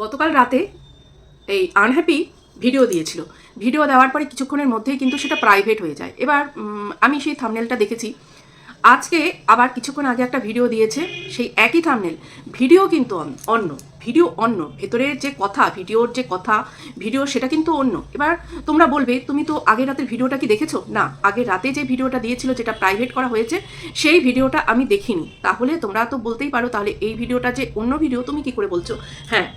গতকাল রাতে এই আনহ্যাপি ভিডিও দিয়েছিল। ভিডিও দেওয়ার পরে কিছুক্ষণের মধ্যেই কিন্তু সেটা প্রাইভেট হয়ে যায়। এবার আমি সেই থামনেলটা দেখেছি। আজকে আবার কিছুক্ষণ আগে একটা ভিডিও দিয়েছে, সেই একই থামনেল ভিডিও কিন্তু অন্য। ভিডিও অন্য। ভেতরের যে কথা ভিডিওর যে কথা ভিডিও সেটা কিন্তু অন্য। এবার তোমরা বলবে, তুমি তো আগের রাতের ভিডিওটা কি দেখেছ? না, আগের রাতে যে ভিডিওটা দিয়েছিল যেটা প্রাইভেট করা হয়েছে, সেই ভিডিওটা আমি দেখিনি। তাহলে তোমরা তো বলতেই পারো, তাহলে এই ভিডিওটা যে অন্য ভিডিও তুমি কি করে বলছো? হ্যাঁ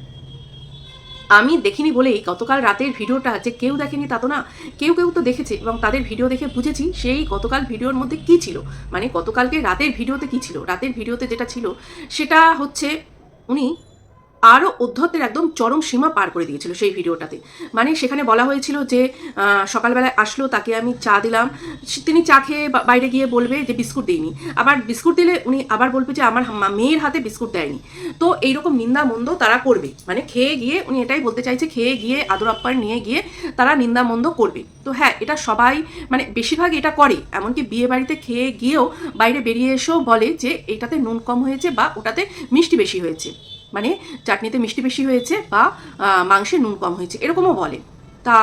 আমি দেখিনি বলেই গতকাল রাতের ভিডিওটা যে কেউ দেখেনি তা তো না, কেউ কেউ তো দেখেছে এবং তাদের ভিডিও দেখে বুঝেছি সেই গতকাল ভিডিওর মধ্যে কি ছিল। মানে গতকালকে রাতের ভিডিওতে কি ছিল? রাতের ভিডিওতে যেটা ছিল সেটা হচ্ছে উনি আরও অধ্যত্বের একদম চরম সীমা পার করে দিয়েছিল সেই ভিডিওটাতে। মানে সেখানে বলা হয়েছিল যে সকালবেলায় আসলো, তাকে আমি চা দিলাম। তিনি চা খেয়ে বাইরে গিয়ে বলবে যে বিস্কুট দিইনি। আবার বিস্কুট দিলে উনি আবার বলবে যে, আমার মেয়ের হাতে বিস্কুট দেয়নি। তো এইরকম নিন্দা মন্দ তারা করবে। মানে খেয়ে গিয়ে উনি এটাই বলতে চাইছে, খেয়ে গিয়ে আদর আপ্যায়ন নিয়ে গিয়ে তারা নিন্দা মন্দ করবে। তো হ্যাঁ এটা সবাই মানে বেশিরভাগ এটা করে। এমনকি বিয়ে বাড়িতে খেয়ে গিয়েও বাইরে বেরিয়ে এসেও বলে যে, এটাতে নুন কম হয়েছে বা ওটাতে মিষ্টি বেশি হয়েছে। মানে চাটনিতে মিষ্টি বেশি হয়েছে বা মাংসে নুন কম হয়েছে, এরকমও বলে। তা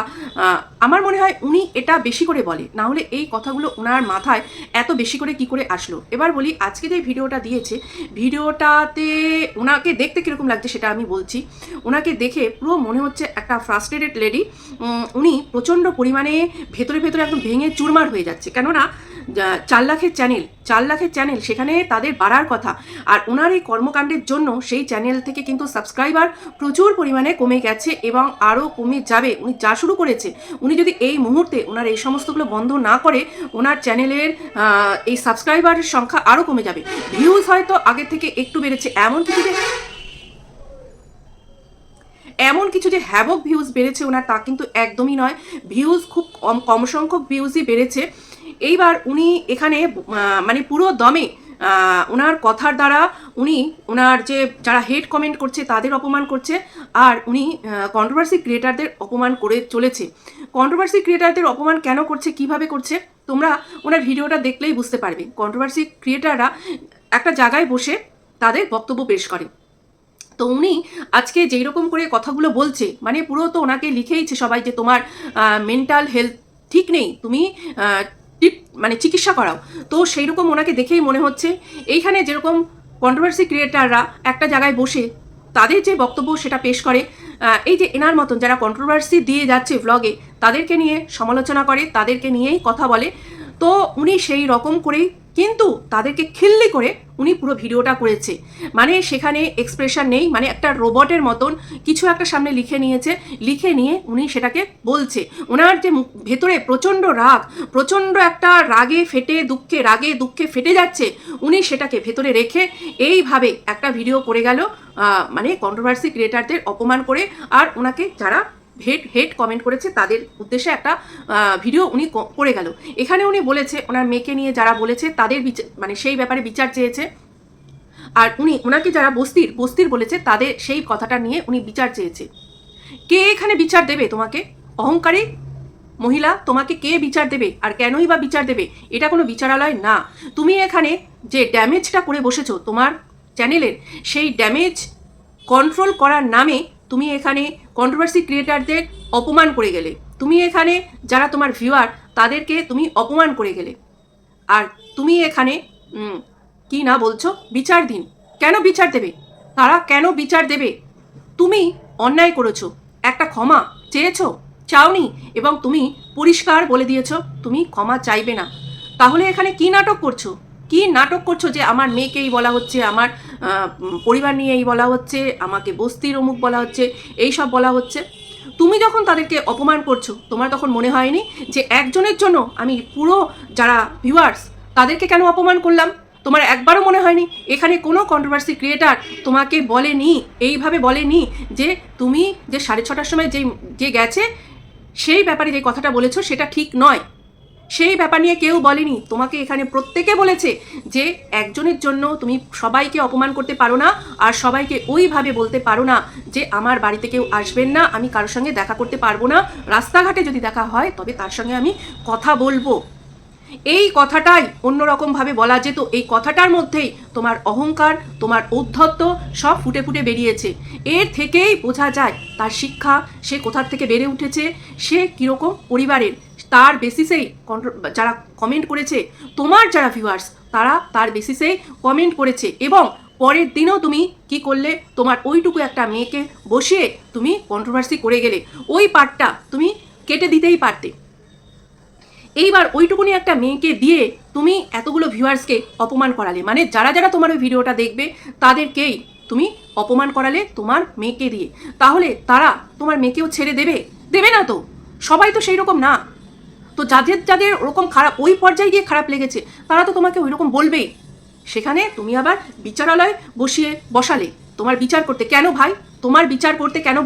আমার মনে হয় উনি এটা বেশি করে বলে। না হলে এই কথাগুলো ওনার মাথায় এত বেশি করে কি করে আসলো? এবার বলি, আজকে যে ভিডিওটা দিয়েছে, ভিডিওটাতে ওনাকে দেখতে কীরকম লাগছে সেটা আমি বলছি। ওনাকে দেখে পুরো মনে হচ্ছে একটা ফ্রাস্ট্রেটেড লেডি উনি প্রচণ্ড পরিমাণে ভেতরে ভেতরে একদম ভেঙে চুরমার হয়ে যাচ্ছে। কেননা চার লাখের চ্যানেল চার লাখের চ্যানেল সেখানে তাদের বাড়ার কথা। আর ওনার এই কর্মকাণ্ডের জন্য সেই চ্যানেল থেকে কিন্তু সাবস্ক্রাইবার প্রচুর পরিমাণে কমে গেছে এবং আরও কমে যাবে। উনি যা শুরু করেছে, উনি যদি এই মুহূর্তে ওনার এই সমস্তগুলো বন্ধ না করে ওনার চ্যানেলের এই সাবস্ক্রাইবারের সংখ্যা আরও কমে যাবে। ভিউজ হয়তো আগের থেকে একটু বেড়েছে। এমন কিছু যে এমন কিছু যে হ্যাভক ভিউজ বেড়েছে ওনার তা কিন্তু একদমই নয়। ভিউজ খুব কম কম সংখ্যক ভিউজই বেড়েছে। এইবার উনি এখানে মানে পুরো দমে ওনার কথার দ্বারা উনি ওনার যে যারা হেড কমেন্ট করছে তাদের অপমান করছে আর উনি কন্ট্রোভার্সি ক্রিয়েটারদের অপমান করে চলেছে। কন্ট্রোভার্সি ক্রিয়েটারদের অপমান কেন করছে, কীভাবে করছে, তোমরা ওনার ভিডিওটা দেখলেই বুঝতে পারবে। কন্ট্রোভার্সি ক্রিয়েটাররা একটা জায়গায় বসে তাদের বক্তব্য পেশ করে। তো উনি আজকে যেই রকম করে কথাগুলো বলছে মানে পুরো তো ওনাকে লিখেইছে সবাই যে তোমার মেন্টাল হেলথ ঠিক নেই, তুমি মানে চিকিৎসা করাও। তো সেই রকম ওনাকে দেখেই মনে হচ্ছে। এইখানে যেরকম কন্ট্রোভার্সি ক্রিয়েটাররা একটা জায়গায় বসে তাদের যে বক্তব্য সেটা পেশ করে এই যে এনার মতন যারা কন্ট্রোভার্সি দিয়ে যাচ্ছে ভ্লগে তাদেরকে নিয়ে সমালোচনা করে, তাদেরকে নিয়েই কথা বলে। তো উনি সেই রকম করেই কিন্তু তাদেরকে খিল্লি করে উনি পুরো ভিডিওটা করেছে। মানে সেখানে এক্সপ্রেশন নেই মানে একটা রোবটের মতন কিছু একটা সামনে লিখে নিয়েছে, লিখে নিয়ে উনি সেটাকে বলছে। ওনার যে ভেতরে প্রচণ্ড রাগ, প্রচণ্ড একটা রাগে ফেটে দুঃখে, রাগে দুঃখে ফেটে যাচ্ছে, উনি সেটাকে ভেতরে রেখে এইভাবে একটা ভিডিও করে গেল মানে কন্ট্রোভার্সি ক্রিয়েটারদের অপমান করে, আর ওনাকে যারা হেড হেড কমেন্ট করেছে, তাদের উদ্দেশ্যে একটা ভিডিও উনি করে গেল। এখানে উনি বলেছে, ওনার মেয়েকে নিয়ে যারা বলেছে, তাদের বিচার মানে সেই ব্যাপারে বিচার চেয়েছে। আর উনি, ওনাকে যারা বস্তির বস্তির বলেছে, তাদের সেই কথাটা নিয়ে উনি বিচার চেয়েছে। কে এখানে বিচার দেবে তোমাকে? অহংকারী মহিলা তোমাকে কে বিচার দেবে? আর কেনই বা বিচার দেবে? এটা কোনো বিচারালয় না। তুমি এখানে যে ড্যামেজটা করে বসেছো তোমার চ্যানেলের, সেই ড্যামেজ কন্ট্রোল করার নামে তুমি এখানে কন্ট্রোভার্সি ক্রিয়েটারদের অপমান করে গেলে। তুমি এখানে যারা তোমার ভিউয়ার তাদেরকে তুমি অপমান করে গেলে। আর তুমি এখানে কি না বলছো? বিচার দিন। কেন বিচার দেবে? তারা কেন বিচার দেবে? তুমি অন্যায় করেছ। একটা ক্ষমা চেয়েছো? চাওনি। এবং তুমি পরিষ্কার বলে দিয়েছ, তুমি ক্ষমা চাইবে না। তাহলে এখানে কি নাটক করছ? কি নাটক করছ যে আমার মেয়েকেই বলা হচ্ছে, আমার পরিবার নিয়ে এই বলা হচ্ছে, আমাকে বস্তির অমুক বলা হচ্ছে এই সব বলা হচ্ছে। তুমি যখন তাদেরকে অপমান করছ, তোমার তখন মনে হয়নি যে একজনের জন্য আমি পুরো যারা ভিউয়ার্স তাদেরকে কেন অপমান করলাম? তোমার একবারও মনে হয়নি? এখানে কোনো কন্ট্রোভার্সি ক্রিয়েটার তোমাকে বলেনি, এইভাবে বলেনি যে তুমি যে সাড়ে ছটার সময় যে যে গেছে, সেই ব্যাপারে যে কথাটা বলেছ সেটা ঠিক নয়। সেই ব্যাপার নিয়ে কেউ বলেনি। তোমাকে এখানে প্রত্যেকে বলেছে যে, একজনের জন্য তুমি সবাইকে অপমান করতে পারো না আর সবাইকে ওইভাবে বলতে পারো না যে, আমার বাড়িতে কেউ আসবেন না, আমি কারোর সঙ্গে দেখা করতে পারব না। রাস্তাঘাটে যদি দেখা হয়, তবে তার সঙ্গে আমি কথা বলব। এই কথাটাই অন্যরকমভাবে বলা যেত। এই কথাটার মধ্যেই তোমার অহংকার, তোমার ঔদ্ধত্য সব ফুটে ফুটে বেরিয়েছে। এর থেকেই বোঝা যায়, তার শিক্ষা, সে কোথার থেকে বেড়ে উঠেছে, সে কীরকম পরিবারের। তার বেসিসেই যারা কমেন্ট করেছে, তোমার যারা ভিউয়ার্স তারা তার বেসিসেই কমেন্ট করেছে এবং পরের দিনও তুমি কি করলে? তোমার ওইটুকু একটা মেয়েকে বসিয়ে তুমি কন্ট্রোভার্সি করে গেলে। ওই পার্টটা তুমি কেটে দিতেই পারতে। এইবার ওইটুকুনি একটা মেয়েকে দিয়ে তুমি এতগুলো ভিউয়ার্সকে অপমান করালে মানে যারা যারা তোমার ওই ভিডিওটা দেখবে, তাদেরকেই তুমি অপমান করালে তোমার মেয়েকে দিয়ে। তাহলে তারা তোমার মেয়েকেও ছেড়ে দেবে? দেবে না তো? সবাই তো সেই রকম না। তো যাদের যাদের ওরকম খারাপ, ওই পর্যায়ে গিয়ে খারাপ লেগেছে, তারা তো তোমাকে ওইরকম বলবেই। সেখানে তুমি আবার বিচারালয় বসিয়ে বসালে। তোমার বিচার করতে কেন ভাই? তোমার বিচার করতে কেন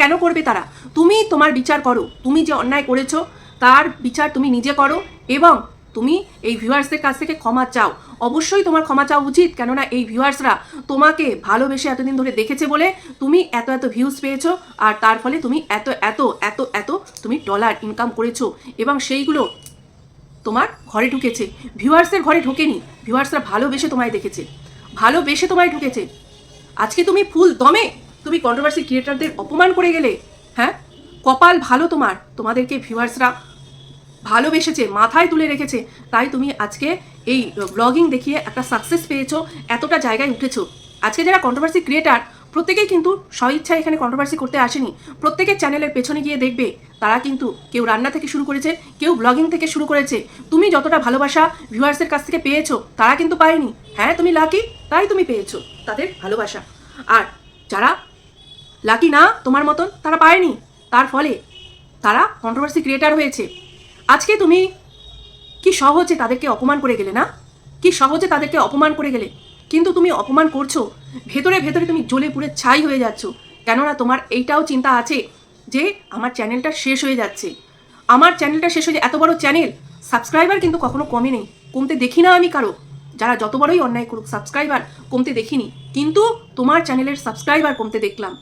কেন করবে তারা? তুমি তোমার বিচার করো। তুমি যে অন্যায় করেছ, তার বিচার তুমি নিজে করো এবং তুমি এই ভিউয়ার্সদের কাছ থেকে ক্ষমা চাও। অবশ্যই তোমার ক্ষমা চাওয়া উচিত, কেননা এই ভিউয়ার্সরা তোমাকে ভালোবেসে এতদিন ধরে দেখেছে বলে তুমি এত এত ভিউজ পেয়েছ, আর তার ফলে তুমি এত এত এত এত তুমি ডলার ইনকাম করেছ, এবং সেইগুলো তোমার ঘরে ঢুকেছে। ভিউয়ার্সের ঘরে ঢোকেনি ভিউয়ার্সরা ভালোবেসে তোমায় দেখেছে। ভালোবেসে তোমায় ঢুকেছে। আজকে তুমি ফুল দমে তুমি কন্ট্রোভার্সি ক্রিয়েটারদের অপমান করে গেলে হ্যাঁ? কপাল ভালো তোমার, তোমাদেরকে ভিউয়ার্সরা ভালোবেসেছে, মাথায় তুলে রেখেছে। তাই তুমি আজকে এই ব্লগিং দেখিয়ে একটা সাকসেস পেয়েছ, এতটা জায়গায় উঠেছো। আজকে যারা কন্ট্রোভার্সি ক্রিয়েটার প্রত্যেকেই কিন্তু স্বইচ্ছায় এখানে কন্ট্রোভার্সি করতে আসেনি। প্রত্যেকের চ্যানেলের পেছনে গিয়ে দেখবে, তারা কিন্তু কেউ রান্না থেকে শুরু করেছে, কেউ ব্লগিং থেকে শুরু করেছে। তুমি যতটা ভালোবাসা ভিউয়ার্সের কাছ থেকে পেয়েছ, তারা কিন্তু পায়নি। হ্যাঁ তুমি লাকি তাই তুমি পেয়েছ তাদের ভালোবাসা। আর যারা লাকি না তোমার মতন, তারা পায়নি। তার ফলে তারা কন্ট্রোভার্সি ক্রিয়েটার হয়েছে। আজকে তুমি কি সহজে তাদেরকে অপমান করে গেলে না? কি সহজে তাদেরকে অপমান করে গেলে? কিন্তু তুমি অপমান করছ। ভেতরে ভেতরে তুমি জ্বলে পুড়ে ছাই হয়ে যাচ্ছ। কেননা তোমার এইটাও চিন্তা আছে যে আমার চ্যানেলটা শেষ হয়ে যাচ্ছে। আমার চ্যানেলটা শেষ হয়ে এত বড় চ্যানেল সাবস্ক্রাইবার কিন্তু কখনো কমে নেই। কমতে দেখি না আমি কারও। যারা যত বড়ই অন্যায় করুক সাবস্ক্রাইবার কমতে দেখিনি। কিন্তু তোমার চ্যানেলের সাবস্ক্রাইবার কমতে দেখলাম।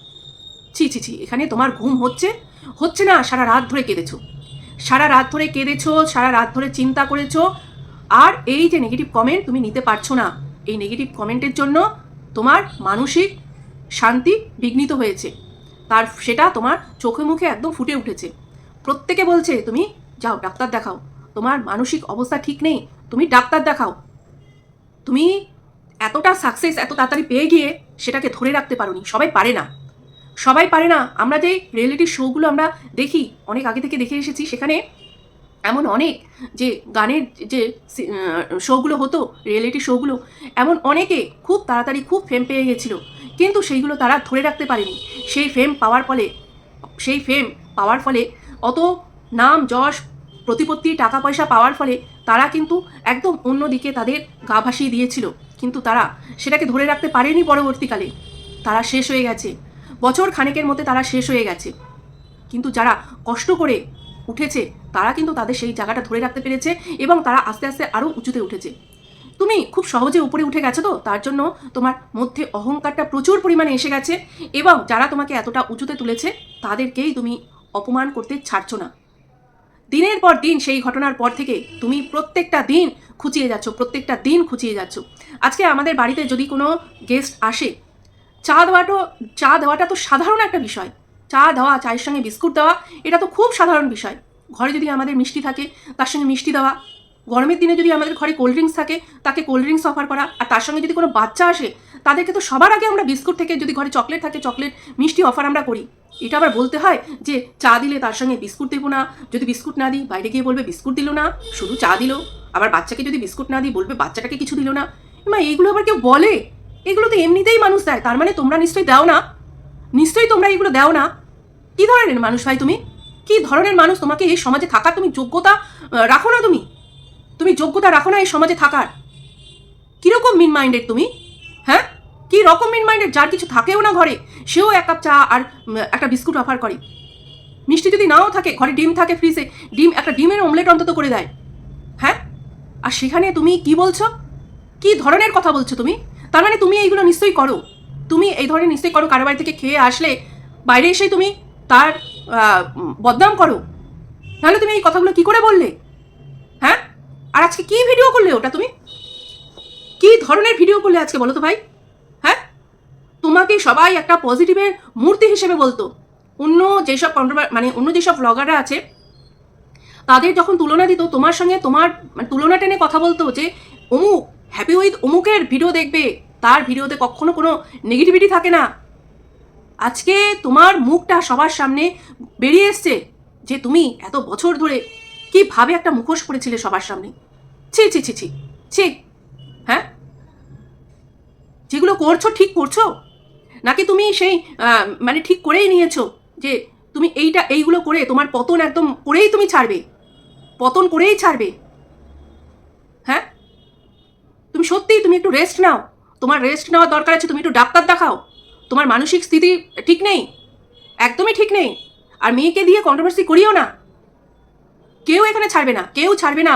ছি ছি ছি, এখানে তোমার ঘুম হচ্ছে। হচ্ছে না, সারা রাত ধরে কেঁদেছো। সারা রাত ধরে কেঁদেছো, সারা রাত ধরে চিন্তা করেছ। আর এই যে নেগেটিভ কমেন্ট তুমি নিতে পারছ না, এই নেগেটিভ কমেন্টের জন্য তোমার মানসিক শান্তি বিঘ্নিত হয়েছে। তার, সেটা তোমার চোখে মুখে একদম ফুটে উঠেছে। প্রত্যেকে বলছে, তুমি যাও, ডাক্তার দেখাও। তোমার মানসিক অবস্থা ঠিক নেই, তুমি ডাক্তার দেখাও। তুমি এতটা সাকসেস এত তাড়াতাড়ি পেয়ে গিয়ে সেটাকে ধরে রাখতে পারোনি, সবাই পারে না। সবাই পারে না। আমরা যে রিয়েলিটি শোগুলো আমরা দেখি, অনেক আগে থেকে দেখে এসেছি, সেখানে এমন অনেক যে গানের যে শোগুলো হতো রিয়েলিটি শোগুলো এমন অনেকে খুব তাড়াতাড়ি খুব ফেম পেয়ে গেছিল। কিন্তু সেইগুলো তারা ধরে রাখতে পারেনি। সেই ফেম পাওয়ার ফলে, সেই ফেম পাওয়ার ফলে, অত নাম, যশ, প্রতিপত্তি টাকা পয়সা পাওয়ার ফলে তারা কিন্তু একদম অন্যদিকে তাদের গা ভাসিয়ে দিয়েছিল। কিন্তু তারা সেটাকে ধরে রাখতে পারেনি পরবর্তীকালে। তারা শেষ হয়ে গেছে। বছর খানেকের মধ্যে তারা শেষ হয়ে গেছে। কিন্তু যারা কষ্ট করে উঠেছে, তারা কিন্তু তাদের সেই জায়গাটা ধরে রাখতে পেরেছে এবং তারা আস্তে আস্তে আরও উঁচুতে উঠেছে। তুমি খুব সহজে উপরে উঠে গেছো তো? তার জন্য তোমার মধ্যে অহংকারটা প্রচুর পরিমাণে এসে গেছে এবং যারা তোমাকে এতটা উঁচুতে তুলেছে, তাদেরকেই তুমি অপমান করতে ছাড়ছো না। দিনের পর দিন সেই ঘটনার পর থেকে তুমি প্রত্যেকটা দিন খুঁচিয়ে যাচ্ছ, প্রত্যেকটা দিন খুঁচিয়ে যাচ্ছ। আজকে আমাদের বাড়িতে যদি কোনো গেস্ট আসে চা দেওয়াটা চা দেওয়াটা তো সাধারণ একটা বিষয়। চা দেওয়া, চায়ের সঙ্গে বিস্কুট দেওয়া, এটা তো খুব সাধারণ বিষয়। ঘরে যদি আমাদের মিষ্টি থাকে, তার সঙ্গে মিষ্টি দেওয়া। গরমের দিনে যদি আমাদের ঘরে কোল্ড ড্রিঙ্কস থাকে, তাকে কোল্ড ড্রিঙ্কস অফার করা। আর তার সঙ্গে যদি কোনো বাচ্চা আসে, তাদেরকে তো সবার আগে আমরা বিস্কুট থেকে যদি ঘরে চকলেট থাকে চকলেট মিষ্টি অফার আমরা করি। এটা আবার বলতে হয় যে, চা দিলে তার সঙ্গে বিস্কুট দেবো না। যদি বিস্কুট না দিই, বাইরে গিয়ে বলবে বিস্কুট দিল না, শুধু চা দিল। আবার বাচ্চাকে যদি বিস্কুট না দিই, বলবে বাচ্চাটাকে কিছু দিল না। মা, এইগুলো আবার কেউ বলে? এগুলো তো এমনিতেই মানুষ দেয়, তার মানে তোমরা নিশ্চয়ই দাও না। নিশ্চয়ই তোমরা এগুলো দাও না। কি ধরনের মানুষ ভাই তুমি? কি ধরনের মানুষ তোমাকে এই সমাজে থাকার? তুমি যোগ্যতা রাখো না তুমি। তুমি যোগ্যতা রাখো না এই সমাজে থাকার। কীরকম মিন মাইন্ডেড তুমি? হ্যাঁ? কি রকম মিন মাইন্ডেড যার কিছু থাকেও না ঘরে, সেও এক কাপ চা আর একটা বিস্কুট অফার করে। মিষ্টি যদি নাও থাকে, ঘরে ডিম থাকে ফ্রিজে ডিম, একটা ডিমের অমলেট অন্তত করে দেয়। হ্যাঁ? আর সেখানে তুমি কি বলছো? কি ধরনের কথা বলছো তুমি? তার মানে তুমি এইগুলো নিশ্চয়ই করো। তুমি এই ধরনের নিশ্চয়ই করো, কারও বাড়ি থেকে খেয়ে আসলে বাইরে এসে তুমি তার বদনাম করো। নাহলে তুমি এই কথাগুলো কি করে বললে? হ্যাঁ? আর আজকে কি ভিডিও করলে ওটা তুমি? কি ধরনের ভিডিও করলে আজকে বলো তো ভাই? হ্যাঁ? তোমাকে সবাই একটা পজিটিভের মূর্তি হিসেবে বলতো। অন্য যেসব মানে অন্য যেসব ব্লগাররা আছে, তাদের যখন তুলনা দিত, তোমার সঙ্গে তোমার মানে তুলনা টেনে কথা বলতো যে, অমুক হ্যাপি উইথ অমুকের ভিডিও দেখবে। তার ভিডিওতে কখনো কোনো নেগেটিভিটি থাকে না। আজকে তোমার মুখটা সবার সামনে বেরিয়ে এসছে যে তুমি এত বছর ধরে কীভাবে একটা মুখোশ পড়েছিলে সবার সামনে। ছি ছি ছি ছি ছি হ্যাঁ? যেগুলো করছ ঠিক করছ? নাকি তুমি সেই মানে ঠিক করেই নিয়েছো যে তুমি এইটা, এইগুলো করে তোমার পতন একদম করেই তুমি ছাড়বে। পতন করেই ছাড়বে হ্যাঁ তুমি সত্যিই তুমি একটু রেস্ট নাও। তোমার রেস্ট নেওয়ার দরকার আছে, তুমি একটু ডাক্তার দেখাও। তোমার মানসিক স্থিতি ঠিক নেই, একদমই ঠিক নেই। আর মেয়েকে দিয়ে কন্ট্রোভার্সি করিও না। কেউ এখানে ছাড়বে না, কেউ ছাড়বে না।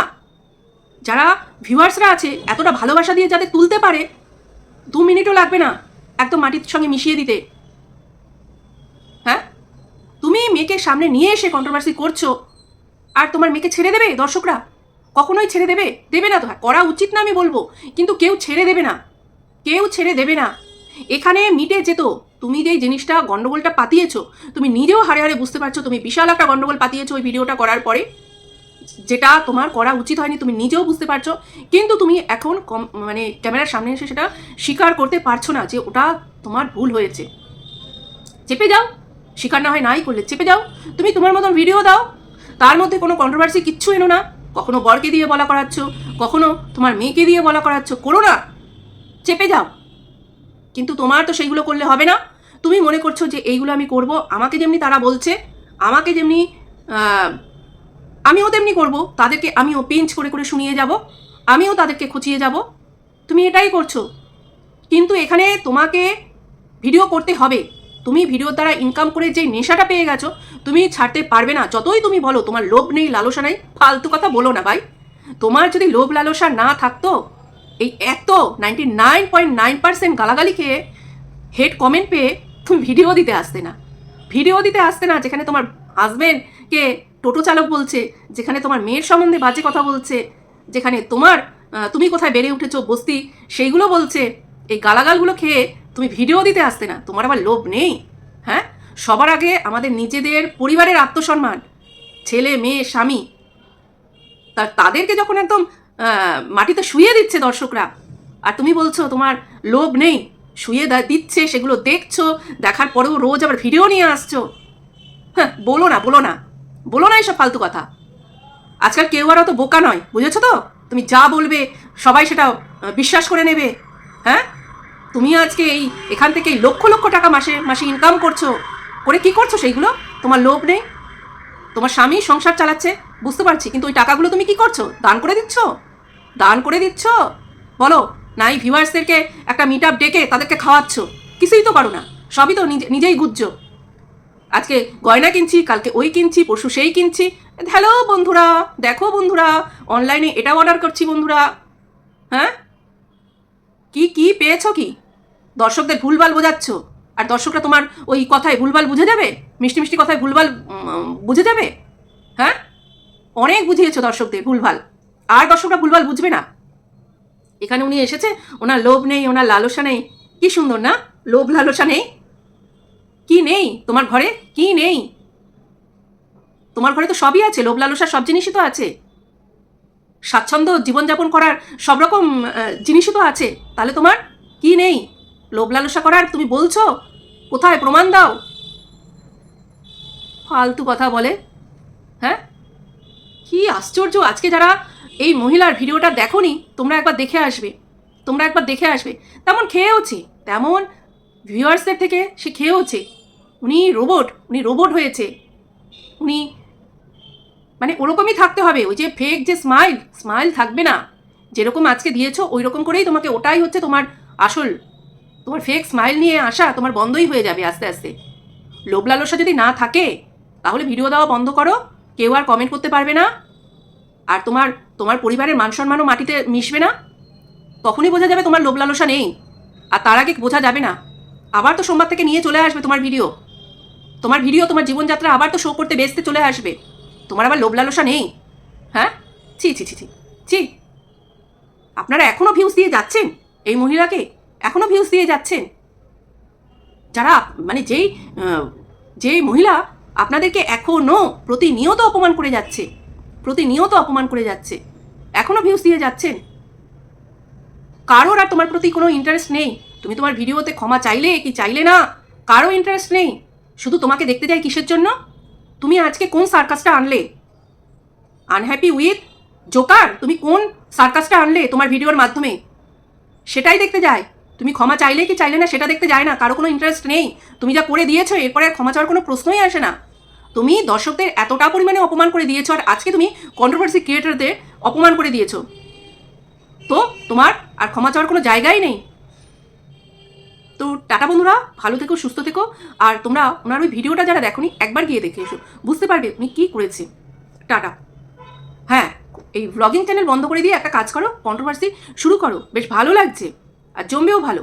যারা ভিউয়ার্সরা আছে, এতটা ভালোবাসা দিয়ে যাতে তুলতে পারে, দু মিনিটও লাগবে না একদম মাটির সঙ্গে মিশিয়ে দিতে। হ্যাঁ? তুমি মেয়েকে সামনে নিয়ে এসে কন্ট্রোভার্সি করছ, আর তোমার মেয়েকে ছেড়ে দেবে দর্শকরা? কখনোই ছেড়ে দেবে? দেবে না তো হ্যাঁ, করা উচিত না আমি বলব। কিন্তু কেউ ছেড়ে দেবে না। কেউ ছেড়ে দেবে না। এখানে মিটে যেত। তুমি যে জিনিসটা গণ্ডগোলটা পাতিয়েছো তুমি নিজেও হারে হারে বুঝতে পারছ তুমি বিশাল একটা গণ্ডগোল পাতিয়েছো ওই ভিডিওটা করার পরে। যেটা তোমার করা উচিত হয়নি তুমি নিজেও বুঝতে পারছ। কিন্তু তুমি এখন কম মানে ক্যামেরার সামনে এসে সেটা স্বীকার করতে পারছ না যে ওটা তোমার ভুল হয়েছে। চেপে যাও। স্বীকার না হয় নাই করলে চেপে যাও। তুমি তোমার মতন ভিডিও দাও। তার মধ্যে কোনো কন্ট্রোভার্সি কিচ্ছু এনো না। কখনো বরকে দিয়ে বলা করাচ্ছ, কখনো তোমার মেয়েকে দিয়ে বলা করাচ্ছ, করো না। চেপে যাও। কিন্তু তোমার তো সেইগুলো করলে হবে না। তুমি মনে করছ যে এইগুলো আমি করব, আমাকে যেমনি তারা বলছে, আমাকে যেমনি আমিও তেমনি করব। তাদেরকে আমিও পিঞ্চ করে করে শুনিয়ে যাব, আমিও তাদেরকে খুঁচিয়ে যাব। তুমি এটাই করছ। কিন্তু এখানে তোমাকে ভিডিও করতে হবে। তুমি ভিডিওর দ্বারা ইনকাম করে যে নেশাটা পেয়ে গেছো, তুমি ছাড়তে পারবে না। যতই তুমি বলো, তোমার লোভ নেই, লালসা নেই, ফালতু কথা বলো না ভাই। তোমার যদি লোভ, লালসা না থাকতো, এই এত ninety nine point nine percent গালাগালি খেয়ে হেড কমেন্ট পেয়ে তুমি ভিডিও দিতে আসতে না। ভিডিও দিতে আসতে না, যেখানে তোমার হাজবেন্ডকে টোটো চালক বলছে, যেখানে তোমার মেয়ের সম্বন্ধে বাজে কথা বলছে, যেখানে তোমার তুমি কোথায় বেড়ে উঠেছো, বস্তি, সেইগুলো বলছে। এই গালাগালগুলো খেয়ে তুমি ভিডিও দিতে আসতে না, তোমার আবার লোভ নেই হ্যাঁ? সবার আগে আমাদের নিজেদের পরিবারের আত্মসম্মান, ছেলে, মেয়ে, স্বামী, তা তাদেরকে যখন একদম মাটিতে শুয়ে দিচ্ছে দর্শকরা, আর তুমি বলছো তোমার লোভ নেই শুয়ে দিচ্ছে, সেগুলো দেখছ, দেখার পরেও রোজ আবার ভিডিও নিয়ে আসছো হ্যাঁ বলো না বলো না বলো না এইসব ফালতু কথা। আজকাল কেউ আর অত বোকা নয়, বুঝেছ তো? তুমি যা বলবে, সবাই সেটা বিশ্বাস করে নেবে হ্যাঁ? তুমি আজকে এই এখান থেকে লক্ষ লক্ষ টাকা মাসে মাসে ইনকাম করছ। করে কি করছ সেইগুলো? তোমার লোভ নেই? তোমার স্বামী সংসার চালাচ্ছে? বুঝতে পারছি, কিন্তু ওই টাকাগুলো তুমি কি করছ? দান করে দিচ্ছ? দান করে দিচ্ছ? বলো নাই ভিউয়ার্সদেরকে একটা মিট আপ ডেকে তাদেরকে খাওয়াচ্ছ? কিছুই তো পারো না। সবই তো নিজে, নিজেই গুজছো আজকে গয়না কিনছি, কালকে ওই কিনছি, পরশু সেই কিনছি। হ্যালো বন্ধুরা, দেখো বন্ধুরা অনলাইনে এটা অর্ডার করছি বন্ধুরা। হ্যাঁ? কি কি পেয়েছ কি? দর্শকদের ভুলভাল বোঝাচ্ছ? আর দর্শকরা তোমার ওই কথায় ভুলভাল বুঝে যাবে? মিষ্টি মিষ্টি কথায় ভুলভাল বুঝে যাবে? হ্যাঁ? অনেক বুঝিয়েছো দর্শকদের ভুলভাল। আর দর্শকরা ভুলভাল বুঝবে না। এখানে উনি এসেছে, ওনার লোভ নেই, ওনার লালসা নেই। কি সুন্দর না? লোভ লালসা নেই? কি নেই তোমার ঘরে? কি নেই? তোমার ঘরে তো সবই আছে, লোভ লালসা সব জিনিসই তো আছে। স্বাচ্ছন্দ্য জীবনযাপন করার সব রকম জিনিসই তো আছে। তাহলে তোমার কি নেই? লোভ লালসা করার তুমি বলছো? কোথায় প্রমাণ দাও? ফালতু কথা বলে। হ্যাঁ? কি আশ্চর্য, আজকে যারা এই মহিলার ভিডিওটা দেখোনি, তোমরা একবার দেখে আসবে। তোমরা একবার দেখে আসবে। তেমন খেয়েওছে, তেমন ভিউয়ার্সদের থেকে সে খেয়েওছে। উনি রোবট উনি রোবট হয়েছে। উনি মানে ওরকমই থাকতে হবে। ওই যে ফেক যে স্মাইল স্মাইল থাকবে না। যেরকম আজকে দিয়েছ ওই রকম করেই তোমাকে ওটাই হচ্ছে তোমার আসল তোমার ফেক স্মাইল নিয়ে আসা তোমার বন্ধই হয়ে যাবে আস্তে আস্তে। লোভ লালসা যদি না থাকে, তাহলে ভিডিও দেওয়া বন্ধ করো, কেউ আর কমেন্ট করতে পারবে না। আর তোমার তোমার পরিবারের মান সম্মানও মাটিতে মিশবে না। তখনই বোঝা যাবে তোমার লোভ লালসা নেই। আর তার আগে বোঝা যাবে না। আবার তো সোমবার থেকে নিয়ে চলে আসবে তোমার ভিডিও তোমার ভিডিও তোমার জীবনযাত্রা আবার তো শো করতে বেচতে চলে আসবে। তোমার আবার লোভ লালসা নেই। হ্যাঁ? ছি ছি ছি ছি। ছি। আপনারা এখনও ভিউজ দিয়ে যাচ্ছেন এই মহিলাকে? এখনও ভিউজ দিয়ে যাচ্ছেন। যারা মানে যেই যেই মহিলা আপনাদেরকে এখনও প্রতিনিয়ত অপমান করে যাচ্ছে, প্রতিনিয়ত অপমান করে যাচ্ছে, এখনও ভিউজ দিয়ে যাচ্ছেন। কারোর আর তোমার প্রতি কোনো ইন্টারেস্ট নেই। তুমি তোমার ভিডিওতে ক্ষমা চাইলে কি চাইলে না, কারও ইন্টারেস্ট নেই। শুধু তোমাকে দেখতে যাই কিসের জন্য? তুমি আজকে কোন সার্কাসটা আনলে? আনহ্যাপি উইথ জোকার তুমি কোন সার্কাসটা আনলে তোমার ভিডিওর মাধ্যমে? সেটাই দেখতে যায়। তুমি ক্ষমা চাইলে কি চাইলে না সেটা দেখতে যায় না, কারও কোনো ইন্টারেস্ট নেই। তুমি যা করে দিয়েছ, এরপরে আর ক্ষমা চাওয়ার কোনো প্রশ্নই আসে না। তুমি দর্শকদের এতটা পরিমাণে অপমান করে দিয়েছ আর আজকে তুমি কন্ট্রোভার্সি ক্রিয়েটারদের অপমান করে দিয়েছ। তো তোমার আর ক্ষমা চাওয়ার কোনো জায়গাই নেই। তো টাটা বন্ধুরা, ভালো থেকো, সুস্থ থেকো। আর তোমরা ওনার ওই ভিডিওটা যারা দেখোনি, একবার গিয়ে দেখে এসো। বুঝতে পারবে উনি কী করেছে। টাটা। হ্যাঁ এই ব্লগিং চ্যানেল বন্ধ করে দিয়ে একটা কাজ করো কন্ট্রোভার্সি শুরু করো। বেশ ভালো লাগছে। আর জমবেও ভালো।